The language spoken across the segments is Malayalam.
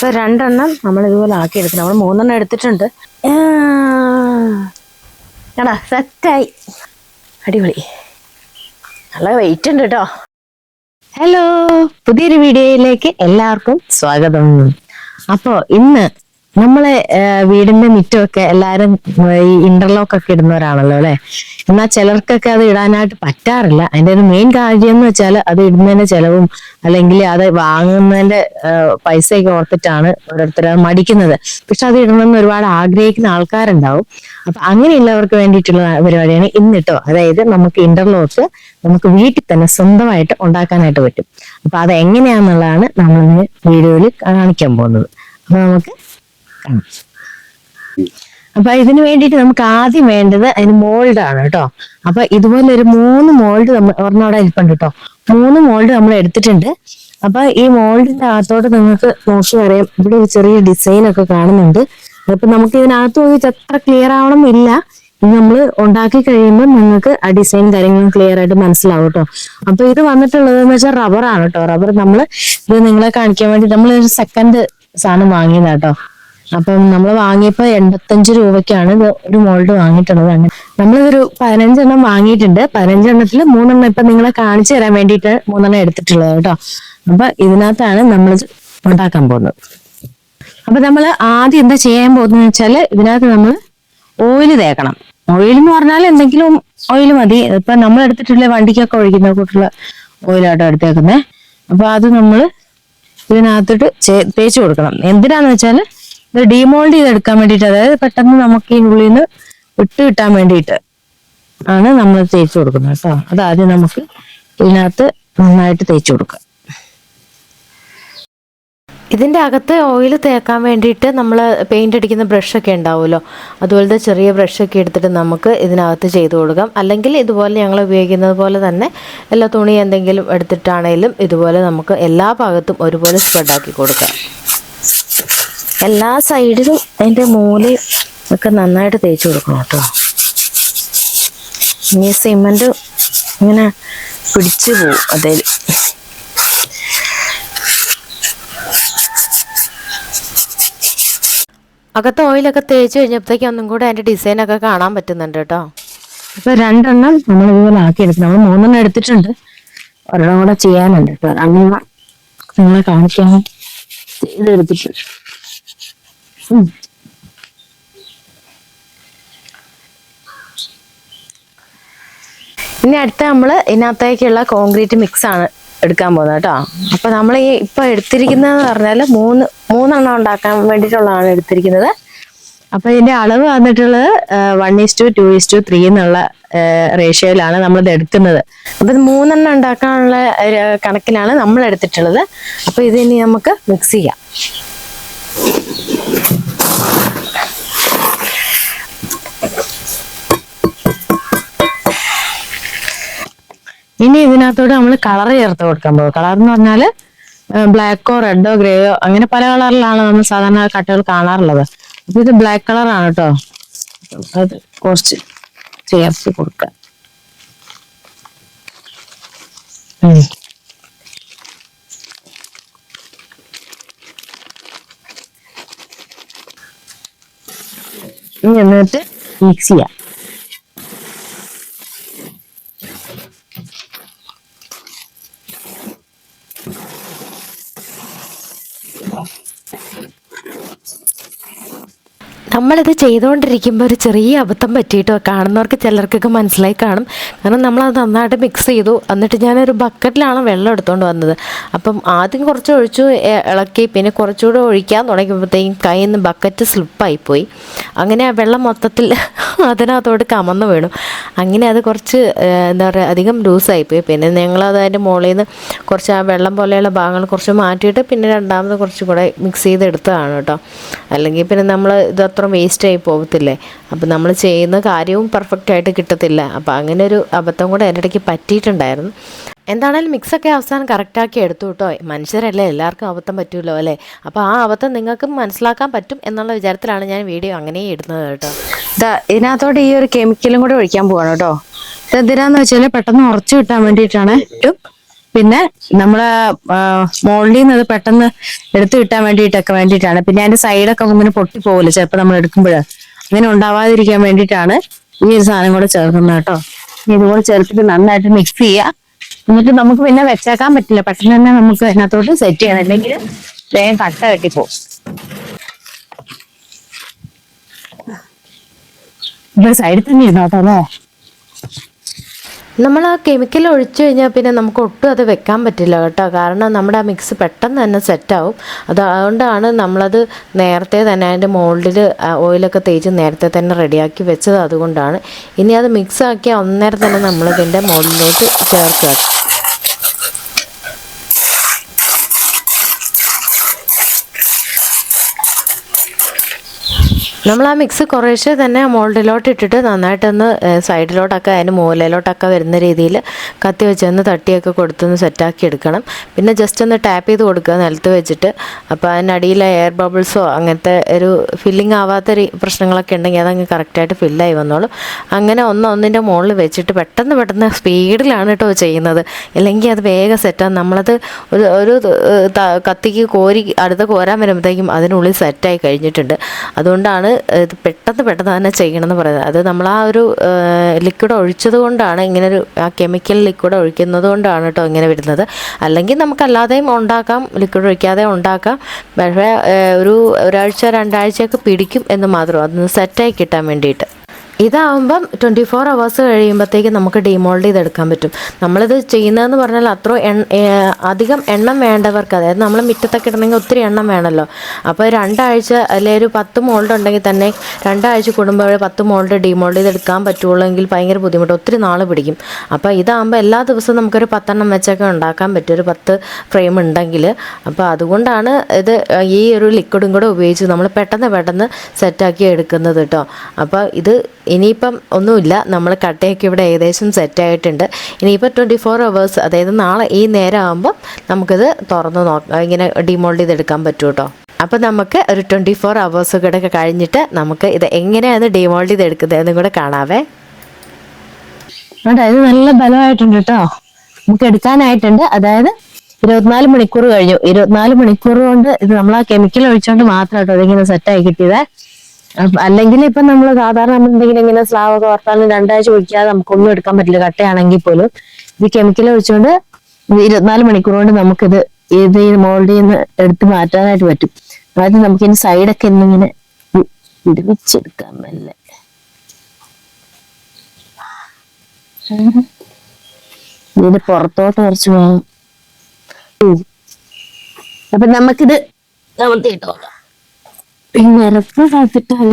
അപ്പൊ രണ്ടെണ്ണം നമ്മൾ ഇതുപോലെ ആക്കി എടുക്കണം. നമ്മൾ മൂന്നെണ്ണം എടുത്തിട്ടുണ്ട്. എടാ സെറ്റായി അടിപൊളി. നല്ല വെയിറ്റ് ഉണ്ട് കേട്ടോ ഹലോ പുതിയൊരു വീഡിയോയിലേക്ക് എല്ലാവർക്കും സ്വാഗതം. അപ്പോ ഇന്ന് നമ്മളെ വീടിന്റെ മുറ്റമൊക്കെ എല്ലാരും ഈ ഇന്റർലോക്ക് ഒക്കെ ഇടുന്നവരാണല്ലോ അല്ലെ? എന്നാൽ ചിലർക്കൊക്കെ അത് ഇടാനായിട്ട് പറ്റാറില്ല. അതിന്റെ ഒരു മെയിൻ കാര്യം എന്ന് വെച്ചാൽ അത് ഇടുന്നതിന്റെ ചെലവും അല്ലെങ്കിൽ അത് വാങ്ങുന്നതിന്റെ പൈസയൊക്കെ ഓർത്തിട്ടാണ് ഓരോരുത്തർ മടിക്കുന്നത്. പക്ഷെ അത് ഇടണമെന്ന് ഒരുപാട് ആഗ്രഹിക്കുന്ന ആൾക്കാരുണ്ടാവും. അപ്പൊ അങ്ങനെയുള്ളവർക്ക് വേണ്ടിയിട്ടുള്ള പരിപാടിയാണ് ഇന്നിട്ടോ. അതായത് നമുക്ക് ഇന്റർലോക്ക് നമുക്ക് വീട്ടിൽ തന്നെ സ്വന്തമായിട്ട് ഉണ്ടാക്കാനായിട്ട് പറ്റും. അപ്പൊ അത് എങ്ങനെയാന്നുള്ളതാണ് നമ്മൾ വീഡിയോയിൽ കാണിക്കാൻ പോകുന്നത്. അപ്പൊ നമുക്ക് അപ്പൊ ഇതിന് വേണ്ടിയിട്ട് നമുക്ക് ആദ്യം വേണ്ടത് അതിന് മോൾഡ് ആണ് കേട്ടോ. അപ്പൊ ഇതുപോലെ ഒരു മൂന്ന് മോൾഡ് നമ്മൾ ഒരെണ്ണം അവിടെ ഇരിപ്പുണ്ട് കേട്ടോ. മൂന്ന് മോൾഡ് നമ്മൾ എടുത്തിട്ടുണ്ട്. അപ്പൊ ഈ മോൾഡിന്റെ അകത്തോട്ട് നിങ്ങൾക്ക് നോക്കി അറിയാം. ഇവിടെ ഒരു ചെറിയ ഡിസൈൻ ഒക്കെ കാണുന്നുണ്ട്. അപ്പൊ നമുക്ക് ഇതിനകത്ത് നോക്കി അത്ര ക്ലിയർ ആവണം ഇല്ല. നമ്മൾ ഉണ്ടാക്കി കഴിയുമ്പോൾ നിങ്ങൾക്ക് ആ ഡിസൈൻ കാര്യങ്ങളും ക്ലിയർ ആയിട്ട് മനസ്സിലാവും കേട്ടോ. അപ്പൊ ഇത് വന്നിട്ടുള്ളത് എന്ന് വെച്ചാൽ റബ്ബറാണ് കേട്ടോ. റബ്ബർ നമ്മൾ ഇത് നിങ്ങളെ കാണിക്കാൻ വേണ്ടി നമ്മൾ ഒരു സെക്കൻഡ് സാധനം വാങ്ങിയതാ കേട്ടോ. അപ്പം നമ്മൾ വാങ്ങിയപ്പോ എൺപത്തഞ്ച് രൂപയ്ക്കാണ് ഇത് ഒരു മോൾഡ് വാങ്ങിയിട്ടുള്ളത് അങ്ങനെ നമ്മളിതൊരു പതിനഞ്ചെണ്ണം വാങ്ങിയിട്ടുണ്ട്. പതിനഞ്ചെണ്ണത്തിൽ മൂന്നെണ്ണം ഇപ്പൊ നിങ്ങളെ കാണിച്ചു തരാൻ വേണ്ടിയിട്ട് മൂന്നെണ്ണം എടുത്തിട്ടുള്ളത് കേട്ടോ. അപ്പൊ ഇതിനകത്താണ് നമ്മൾ ഉണ്ടാക്കാൻ പോകുന്നത്. അപ്പൊ നമ്മൾ ആദ്യം എന്താ ചെയ്യാൻ പോകുന്നത് വെച്ചാൽ ഇതിനകത്ത് നമ്മൾ ഓയിൽ തേക്കണം. ഓയിൽ എന്ന് പറഞ്ഞാൽ എന്തെങ്കിലും ഓയിൽ മതി. ഇപ്പൊ നമ്മൾ എടുത്തിട്ടുള്ള വണ്ടിക്കൊക്കെ ഒഴിക്കുന്ന കൂട്ടുള്ള ഓയിലാട്ടോ എടുത്തേക്കുന്നത് അപ്പൊ അത് നമ്മൾ ഇതിനകത്തോട്ട് തേച്ച് കൊടുക്കണം. എന്തിനാന്ന് വെച്ചാൽ ഇത് ഡീമോൾഡ് ചെയ്തെടുക്കാൻ വേണ്ടിയിട്ട് അതായത് പെട്ടെന്ന് നമുക്ക് ഈ ഉള്ളിൽ നിന്ന് വിട്ട് കിട്ടാൻ വേണ്ടിയിട്ട് ആണ് നമ്മൾ തേച്ച് കൊടുക്കുന്നത് കേട്ടോ. അതാദ്യം നമുക്ക് ഇതിനകത്ത് നന്നായിട്ട് തേച്ച് കൊടുക്കാം ഇതിന്റെ അകത്ത് ഓയിൽ തേക്കാൻ വേണ്ടിയിട്ട് നമ്മൾ പെയിന്റ് അടിക്കുന്ന ബ്രഷൊക്കെ ഉണ്ടാവുമല്ലോ. അതുപോലത്തെ ചെറിയ ബ്രഷൊക്കെ എടുത്തിട്ട് നമുക്ക് ഇതിനകത്ത് ചെയ്ത് കൊടുക്കാം. അല്ലെങ്കിൽ ഇതുപോലെ ഞങ്ങൾ ഉപയോഗിക്കുന്നത് പോലെ തന്നെ എല്ലാ തുണി എന്തെങ്കിലും എടുത്തിട്ടാണെങ്കിലും ഇതുപോലെ നമുക്ക് എല്ലാ ഭാഗത്തും ഒരുപോലെ സ്പ്രെഡാക്കി കൊടുക്കാം. എല്ലാ സൈഡിലും അതിന്റെ മൂലയും ഒക്കെ നന്നായിട്ട് തേച്ച് കൊടുക്കണം കേട്ടോ. ഇനി സിമന്റ് ഇങ്ങനെ പിടിച്ചു പോവും അതേൽ. അകത്ത് ഓയിലൊക്കെ തേച്ച് കഴിഞ്ഞപ്പോഴത്തേക്ക് ഒന്നും കൂടെ അതിന്റെ ഡിസൈൻ ഒക്കെ കാണാൻ പറ്റുന്നുണ്ട് കേട്ടോ. ഇപ്പൊ രണ്ടെണ്ണം നമ്മൾ ഇതുപോലെ ആക്കിയെടുക്കും നമ്മൾ മൂന്നെണ്ണം എടുത്തിട്ടുണ്ട്. ഒരെണ്ണം കൂടെ ചെയ്യാനുണ്ട് കേട്ടോ. അങ്ങനെ നിങ്ങളെ കാണിക്കാൻ ചെയ്തെടുത്തിട്ടുണ്ട്. ഇനി അടുത്ത നമ്മൾ ഇതിനകത്തേക്കുള്ള കോൺക്രീറ്റ് മിക്സ് ആണ് എടുക്കാൻ പോകുന്നത് കേട്ടോ. അപ്പൊ നമ്മൾ ഈ ഇപ്പൊ എടുത്തിരിക്കുന്നതെന്ന് പറഞ്ഞാൽ മൂന്ന് മൂന്നെണ്ണം ഉണ്ടാക്കാൻ വേണ്ടിയിട്ടുള്ളതാണ് എടുത്തിരിക്കുന്നത്. അപ്പൊ ഇതിന്റെ അളവ് വന്നിട്ടുള്ളത് one is to two two is to three റേഷ്യോയിലാണ് നമ്മളിത് എടുക്കുന്നത്. അപ്പൊ ഇത് മൂന്നെണ്ണം ഉണ്ടാക്കാനുള്ള കണക്കിലാണ് നമ്മൾ എടുത്തിട്ടുള്ളത് അപ്പൊ ഇത് ഇനി നമുക്ക് മിക്സ് ചെയ്യാം. ഇനി ഇതിനകത്തോട് നമ്മൾ കളർ ചേർത്ത് കൊടുക്കാൻ പോകും. കളർ എന്ന് പറഞ്ഞാൽ ബ്ലാക്കോ റെഡോ ഗ്രേയോ അങ്ങനെ പല കളറിലാണ് നമ്മൾ സാധാരണ കട്ടകൾ കാണാറുള്ളത്. അപ്പൊ ഇത് ബ്ലാക്ക് കളറാണ് കേട്ടോ അത് കുറച്ച് ചേർത്ത് കൊടുക്കാം. എന്നിട്ട് മിക്സ് ചെയ്യാം. നമ്മളിത് ചെയ്തുകൊണ്ടിരിക്കുമ്പോൾ ഒരു ചെറിയ അബദ്ധം പറ്റിയിട്ടോ? കാണുന്നവർക്ക് ചിലർക്കൊക്കെ മനസ്സിലായി കാണും. കാരണം നമ്മളത് നന്നായിട്ട് മിക്സ് ചെയ്തു. എന്നിട്ട് ഞാനൊരു ബക്കറ്റിലാണ് വെള്ളം എടുത്തുകൊണ്ട് വന്നത്. അപ്പം ആദ്യം കുറച്ച് ഒഴിച്ചു ഇളക്കി പിന്നെ കുറച്ചുകൂടെ ഒഴിക്കാൻ തുടങ്ങിയപ്പോഴത്തേക്കും കയ്യിൽ നിന്ന് ബക്കറ്റ് സ്ലിപ്പായിപ്പോയി അങ്ങനെ ആ വെള്ളം മൊത്തത്തിൽ അതിനകത്തോട്ട് കമന്ന് വീണു. അങ്ങനെ അത് കുറച്ച് എന്താ പറയുക അധികം ലൂസായിപ്പോയി പിന്നെ ഞങ്ങളത് അതിന്റെ മുകളിൽ നിന്ന് കുറച്ച് ആ വെള്ളം പോലെയുള്ള ഭാഗങ്ങൾ കുറച്ച് മാറ്റിയിട്ട് പിന്നെ രണ്ടാമത് കുറച്ചും കൂടെ മിക്സ് ചെയ്തെടുത്തതാണ് കേട്ടോ. അല്ലെങ്കിൽ പിന്നെ നമ്മൾ ഇത് അത്ര വേസ്റ്റ് ആയി പോകത്തില്ലേ? അപ്പം നമ്മൾ ചെയ്യുന്ന കാര്യവും പെർഫെക്റ്റ് ആയിട്ട് കിട്ടത്തില്ല. അപ്പോൾ അങ്ങനെ ഒരു അബദ്ധം കൂടെ എന്റെ ഇടയ്ക്ക് പറ്റിയിട്ടുണ്ടായിരുന്നു. എന്താണേലും മിക്സൊക്കെ അവസാനം കറക്റ്റാക്കി എടുത്തു കേട്ടോ. മനുഷ്യരല്ലേ എല്ലാവർക്കും അബദ്ധം പറ്റുമല്ലോ അല്ലേ? അപ്പോൾ ആ അബദ്ധം നിങ്ങൾക്കും മനസ്സിലാക്കാൻ പറ്റും എന്നുള്ള വിചാരത്തിലാണ് ഞാൻ വീഡിയോ അങ്ങനെ ഇടുന്നത് കേട്ടോ. ഇതാ ഇതിനകത്തോട്ട് ഈ ഒരു കെമിക്കലും കൂടെ ഒഴിക്കാൻ പോവാണ് കേട്ടോ. ഇതെന്തിനാന്ന് വെച്ചാൽ പെട്ടെന്ന് ഉറച്ചു കിട്ടാൻ വേണ്ടിയിട്ടാണ് പിന്നെ നമ്മളെ മോൾഡിൽ നിന്ന് അത് പെട്ടെന്ന് എടുത്തു കിട്ടാൻ വേണ്ടിയിട്ടൊക്കെ വേണ്ടിയിട്ടാണ്. പിന്നെ അതിന്റെ സൈഡൊക്കെ ഇങ്ങനെ പൊട്ടി പോകില്ല ചിലപ്പോൾ നമ്മൾ എടുക്കുമ്പോൾ അങ്ങനെ ഉണ്ടാവാതിരിക്കാൻ വേണ്ടിയിട്ടാണ് ഈ ഒരു സാധനം കൂടെ ചേർക്കുന്നത് കേട്ടോ. ഇതുപോലെ ചേർത്തിട്ട് നന്നായിട്ട് മിക്സ് ചെയ്യുക എന്നിട്ട് നമുക്ക് പിന്നെ വെച്ചേക്കാൻ പറ്റില്ല. പെട്ടെന്ന് തന്നെ നമുക്ക് അതിനകത്തോട്ട് സെറ്റ് ചെയ്യണം. അല്ലെങ്കിൽ വേഗം കട്ട കെട്ടിപ്പോവും ഇവിടെ സൈഡിൽ തന്നെ ഇരുന്നോട്ടോ അല്ലേ? നമ്മൾ ആ കെമിക്കൽ ഒഴിച്ചു കഴിഞ്ഞാൽ പിന്നെ നമുക്ക് ഒട്ടും അത് വെക്കാൻ പറ്റില്ല കേട്ടോ. കാരണം നമ്മുടെ ആ മിക്സ് പെട്ടെന്ന് തന്നെ സെറ്റാവും അത് അതുകൊണ്ടാണ് നമ്മളത് നേരത്തെ തന്നെ അതിന്റെ മോൾഡിൽ ഓയിലൊക്കെ തേച്ച് നേരത്തെ തന്നെ റെഡിയാക്കി വെച്ചത് അതുകൊണ്ടാണ്. ഇനി അത് മിക്സ് ആക്കിയാൽ അന്നേരം തന്നെ നമ്മളിതിന്റെ മോൾഡിലോട്ട് ചേർക്കുക. നമ്മൾ ആ മിക്സ് കുറേശ്ശെ തന്നെ മോൾഡിലോട്ട് ഇട്ടിട്ട് നന്നായിട്ടൊന്ന് സൈഡിലോട്ടൊക്കെ അതിന് മൂലയിലോട്ടൊക്കെ വരുന്ന രീതിയിൽ കത്തി വെച്ചൊന്ന് തട്ടിയൊക്കെ കൊടുത്തൊന്ന് സെറ്റാക്കി എടുക്കണം. പിന്നെ ജസ്റ്റ് ഒന്ന് ടാപ്പ് ചെയ്ത് കൊടുക്കുക നിലത്ത് വെച്ചിട്ട്. അപ്പോൾ അതിനടിയിൽ എയർ ബബിൾസോ അങ്ങനത്തെ ഒരു ഫില്ലിംഗ് ആവാത്ത പ്രശ്നങ്ങളൊക്കെ ഉണ്ടെങ്കിൽ അതങ്ങ് കറക്റ്റായിട്ട് ഫില്ലായി വന്നോളും. അങ്ങനെ ഒന്ന് ഒന്നിന്റെ മുകളിൽ വെച്ചിട്ട് പെട്ടെന്ന് പെട്ടെന്ന് സ്പീഡിലാണ് കേട്ടോ ചെയ്യുന്നത്. അല്ലെങ്കിൽ അത് വേഗം സെറ്റാകും നമ്മളത് ഒരു ഒരു കത്തിക്ക് കോരി അടുത്ത കോരാൻ വരുമ്പോഴത്തേക്കും അതിനുള്ളിൽ സെറ്റായി കഴിഞ്ഞിട്ടുണ്ട്. അതുകൊണ്ടാണ് ഇത് പെട്ടെന്ന് പെട്ടെന്ന് തന്നെ ചെയ്യണമെന്ന് പറയുന്നത്. അത് നമ്മൾ ആ ഒരു ലിക്വിഡ് ഒഴിച്ചത് കൊണ്ടാണ് ഇങ്ങനെ ഒരു ആ കെമിക്കൽ ലിക്വിഡ് ഒഴിക്കുന്നത് കൊണ്ടാണ് കേട്ടോ ഇങ്ങനെ വരുന്നത്. അല്ലെങ്കിൽ നമുക്ക് അല്ലാതെയും ഉണ്ടാക്കാം ലിക്വിഡ് ഒഴിക്കാതെ ഉണ്ടാക്കാം. പക്ഷേ ഒരു ഒരാഴ്ച രണ്ടാഴ്ചയൊക്കെ പിടിക്കും എന്ന് മാത്രം. അതൊന്ന് സെറ്റായി കിട്ടാൻ വേണ്ടിയിട്ട്. ഇതാവുമ്പം ട്വന്റി ഫോർ അവേഴ്സ് കഴിയുമ്പോഴത്തേക്ക് നമുക്ക് ഡിമോൾഡ് ചെയ്തെടുക്കാൻ പറ്റും. നമ്മളിത് ചെയ്യുന്നതെന്ന് പറഞ്ഞാൽ അത്ര അധികം എണ്ണം വേണ്ടവർക്ക് അതായത് നമ്മൾ മുറ്റത്തൊക്കെ ഇടണമെങ്കിൽ ഒത്തിരി എണ്ണം വേണമല്ലോ അപ്പോൾ രണ്ടാഴ്ച അല്ലെങ്കിൽ ഒരു പത്ത് മോൾഡ് ഉണ്ടെങ്കിൽ തന്നെ രണ്ടാഴ്ച കൂടുമ്പോൾ പത്ത് മോൾഡ് ഡിമോൾഡ് ചെയ്തെടുക്കാൻ പറ്റുള്ളൂ ഭയങ്കര ബുദ്ധിമുട്ട് ഒത്തിരി നാൾ പിടിക്കും. അപ്പോൾ ഇതാകുമ്പോൾ എല്ലാ ദിവസവും നമുക്കൊരു പത്തെണ്ണം വെച്ചൊക്കെ ഉണ്ടാക്കാൻ പറ്റും ഒരു പത്ത് ഫ്രെയിം ഉണ്ടെങ്കിൽ അപ്പോൾ അതുകൊണ്ടാണ് ഇത് ഈ ഒരു ലിക്വിഡും കൂടെ ഉപയോഗിച്ച് നമ്മൾ പെട്ടെന്ന് പെട്ടെന്ന് സെറ്റാക്കി എടുക്കുന്നത് കേട്ടോ അപ്പോൾ ഇത് ഇനിയിപ്പം ഒന്നുമില്ല. നമ്മൾ കട്ടയൊക്കെ ഇവിടെ ഏകദേശം സെറ്റായിട്ടുണ്ട് ഇനിയിപ്പോൾ ട്വന്റി ഫോർ അവേഴ്സ് അതായത് നാളെ ഈ നേരം ആകുമ്പോൾ നമുക്കിത് തുറന്ന് നോക്കാം ഇങ്ങനെ ഡിമോൾഡ് ചെയ്തെടുക്കാൻ പറ്റും കേട്ടോ അപ്പോൾ നമുക്ക് ഒരു ട്വന്റി ഫോർ അവേഴ്സ് കൂടെ കഴിഞ്ഞിട്ട് നമുക്ക് ഇത് എങ്ങനെയാണ് ഡിമോൾഡ് ചെയ്തെടുക്കുന്നത് എന്നും കൂടെ കാണാവേ. ഇത് നല്ല ബലമായിട്ടുണ്ട് കേട്ടോ. നമുക്ക് എടുക്കാനായിട്ടുണ്ട്. അതായത് ഇരുപത്തിനാല് മണിക്കൂർ കഴിഞ്ഞു. ഇരുപത്തിനാല് മണിക്കൂർ കൊണ്ട് ഇത് നമ്മൾ ആ കെമിക്കൽ ഒഴിച്ചുകൊണ്ട് മാത്രമായിട്ടോ അതിങ്ങനെ സെറ്റായി കിട്ടിയത്. അല്ലെങ്കിൽ ഇപ്പൊ നമ്മൾ സാധാരണ നമ്മൾ എന്തെങ്കിലും ഇങ്ങനെ സ്ലാവ് ഒക്കെ വർത്താനും രണ്ടാഴ്ച ഒഴിക്കാതെ നമുക്കൊന്നും എടുക്കാൻ പറ്റില്ല. കട്ടയാണെങ്കിൽ പോലും ഇത് കെമിക്കൽ ഒഴിച്ചുകൊണ്ട് ഇരുപത്തിനാല് മണിക്കൂർ കൊണ്ട് നമുക്കിത് ഏത് മോൾഡിൽ നിന്ന് എടുത്ത് മാറ്റാനായിട്ട് പറ്റും. ആദ്യം നമുക്കിനി സൈഡൊക്കെ ഇന്നിങ്ങനെ വിടുവിച്ചെടുക്കാൻ മെല്ലെ ഇതിന്റെ പുറത്തോട്ട് കുറച്ച് പോകാം. അപ്പൊ നമുക്കിത് നമർത്തിട്ടോ നിരപ്പ് കാത്തിട്ടാൽ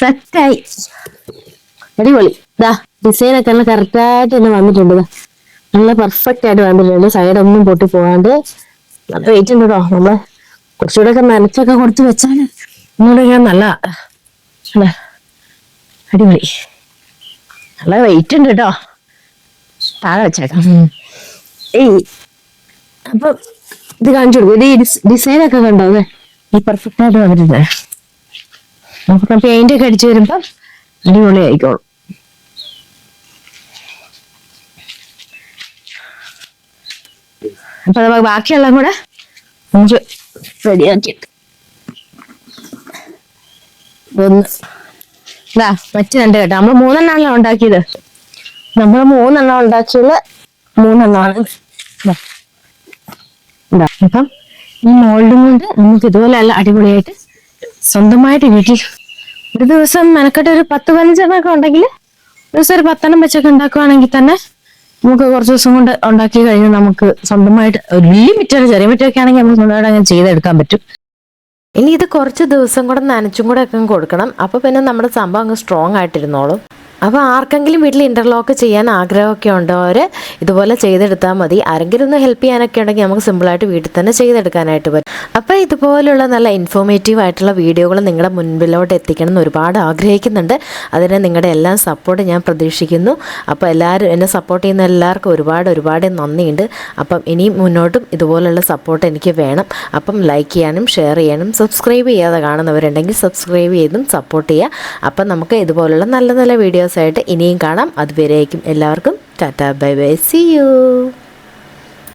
സെറ്റായി അടിപൊളി. ഇതാ ഡിസൈൻ ഒക്കെ നല്ല കറക്റ്റ് ആയിട്ട് തന്നെ വന്നിട്ടുണ്ട്. നല്ല പെർഫെക്റ്റ് ആയിട്ട് വന്നിട്ടുണ്ട്. സൈഡ് ഒന്നും പൊട്ടി പോകാണ്ട് നല്ല വെയിറ്റ് ഉണ്ട് കേട്ടോ നമ്മൾ. കുറച്ചുകൂടെ ഒക്കെ നനച്ചൊക്കെ കൊടുത്ത് വെച്ചാൽ ഒന്നുകൂടെ ഞാൻ നല്ല? അടിപൊളി. നല്ല വെയിറ്റ് ഉണ്ട് കേട്ടോ താഴെ വെച്ചേക്കാം. ഏയ്. അപ്പൊ ഇത് കാണിച്ചു കൊടുക്കും. ഇത് ഡിസൈൻ ഒക്കെ കണ്ടോ അതെ? ഈ പെർഫെക്റ്റ് ആയിട്ട് വന്നിട്ടുണ്ട്. നമുക്ക് പെയിന്റ് ഒക്കെ അടിച്ചു വരുമ്പോ അടിപൊളി ആയിക്കോളും അപ്പൊ നമുക്ക് ബാക്കിയെല്ലാം കൂടെ നമുക്ക് റെഡിയാക്കി ഒന്ന് മറ്റു രണ്ട് കേട്ടോ. നമ്മൾ മൂന്നെണ്ണാണല്ലോ ഉണ്ടാക്കിയത്. നമ്മൾ മൂന്നെണ്ണം ഉണ്ടാക്കിയത് മൂന്നെണ്ണമാണ് അപ്പം ഈ മോൾഡും കൊണ്ട് നമുക്ക് ഇതുപോലെ അല്ല അടിപൊളിയായിട്ട് സ്വന്തമായിട്ട് വീട്ടിൽ ഒരു ദിവസം മെനക്കെട്ട് ഒരു പത്ത് പതിനഞ്ചെണ്ണൊക്കെ ഉണ്ടെങ്കിൽ ഒരു ദിവസം ഒരു പത്തെണ്ണം വെച്ചൊക്കെ ഉണ്ടാക്കുവാണെങ്കിൽ തന്നെ നമുക്ക് കുറച്ച് ദിവസം കൊണ്ട് ഉണ്ടാക്കി കഴിഞ്ഞാൽ നമുക്ക് സ്വന്തമായിട്ട് ഒരു വലിയ മിറ്റാണ് ചെറിയ മിറ്റൊക്കെ ആണെങ്കിൽ നമുക്ക് സ്വന്തമായിട്ട് അങ്ങനെ ചെയ്തെടുക്കാൻ പറ്റും. ഇനി ഇത് കുറച്ച് ദിവസം കൂടെ നനച്ചും കൂടെ ഒക്കെ കൊടുക്കണം. അപ്പോൾ പിന്നെ നമ്മുടെ സംഭവം അങ്ങ് സ്ട്രോങ് ആയിട്ടിരുന്നോളും. അപ്പോൾ ആർക്കെങ്കിലും വീട്ടിൽ ഇന്റർലോക്ക് ചെയ്യാൻ ആഗ്രഹമൊക്കെ ഉണ്ടവർ ഇതുപോലെ ചെയ്തെടുത്താൽ മതി. ആരെങ്കിലും ഒന്ന് ഹെൽപ്പ് ചെയ്യാനൊക്കെ ഉണ്ടെങ്കിൽ നമുക്ക് സിമ്പിളായിട്ട് വീട്ടിൽ തന്നെ ചെയ്തെടുക്കാനായിട്ട് പറ്റും. അപ്പോൾ ഇതുപോലുള്ള നല്ല ഇൻഫോർമേറ്റീവ് ആയിട്ടുള്ള വീഡിയോകൾ നിങ്ങളുടെ മുൻപിലോട്ട് എത്തിക്കണം എന്ന് ഒരുപാട് ആഗ്രഹിക്കുന്നുണ്ട്. അതിന് നിങ്ങളുടെ എല്ലാം സപ്പോർട്ട് ഞാൻ പ്രതീക്ഷിക്കുന്നു. അപ്പോൾ എല്ലാവരും എന്നെ സപ്പോർട്ട് ചെയ്യുന്ന എല്ലാവർക്കും ഒരുപാട് ഒരുപാട് നന്ദിയുണ്ട്. അപ്പം ഇനിയും മുന്നോട്ടും ഇതുപോലുള്ള സപ്പോർട്ട് എനിക്ക് വേണം. അപ്പം ലൈക്ക് ചെയ്യാനും ഷെയർ ചെയ്യാനും സബ്സ്ക്രൈബ് ചെയ്യാതെ കാണുന്നവരുണ്ടെങ്കിൽ സബ്സ്ക്രൈബ് ചെയ്തും സപ്പോർട്ട് ചെയ്യുക. അപ്പം നമുക്ക് ഇതുപോലുള്ള നല്ല നല്ല വീഡിയോസായിട്ട് ഇനിയും കാണാം. അതുവരേക്കും എല്ലാവർക്കും. Tata bye bye. See you